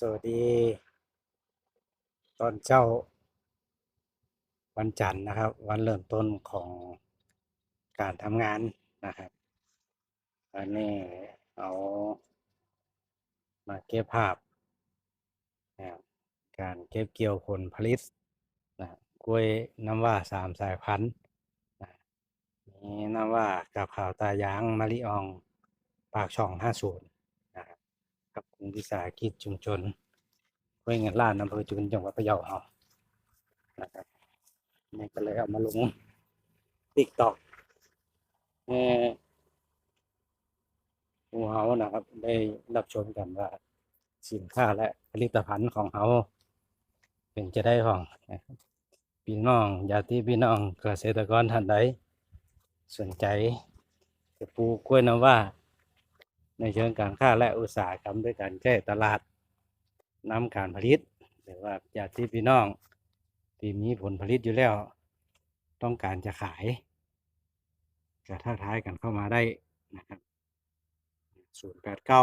สวัสดี ตอนเช้า วันจันทร์นะครับ วันเริ่มต้นของการทำงานนะครับอันนี้เอามาเก็บภาพนะครับการเก็บเกี่ยวผลผลิตนะกล้วยน้ำว้าสามสายพันธุ์นะมีน้ำว้ากับขาวตายางมะลิออง ปากช่อง50นะครับกับกลุ่ม วิสาหกิจชุมชนห้วยเงินล้านอำเภอจุนจังหวัดพะเยาเอานะครับนี่ก็เลยเอามาลงติ๊กตอกให้หมู่เฮานะครับ ได้รับชมกันว่าสินค้าและผลิตภัณฑ์ของเฮาเป็นจะได้ของพี่น้องญาติพี่น้องเกษตรกรท่านใดสนใจจะปลูกกล้วยน้ำว้า ในเชิงการค้าและอุตสาหกรรมด้วยการแก้ตลาดนำการผลิตหรือว่าญาติพี่น้องที่มีผลผลิตอยู่แล้ว ต้องการจะขายก็ทักทายกันเข้ามาได้นะครับศูนย์แปดเก้า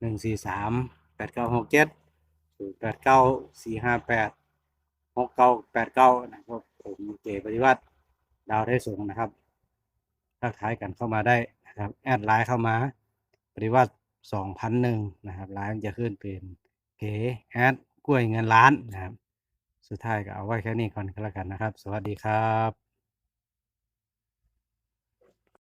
หนึ่งสี่สามแปดเก้าหกเจ็ดศูนย์แปดเก้าสี่ห้าแปดหกเก้าแปดเก้านะครับผมเจปฏิวัติดาวได้สูงนะครับทักทายกันเข้ามาได้นะครับ แอดไลน์เข้ามา ปฏิวัติสองพันหนึ่งนะครับไลน์จะขึ้นเป็นเก๋แอดกล้วยเงินล้านนะครับ สุดท้ายก็เอาไว้แค่นี้ก่อนก็แล้วกันนะครับ สวัสดีครับ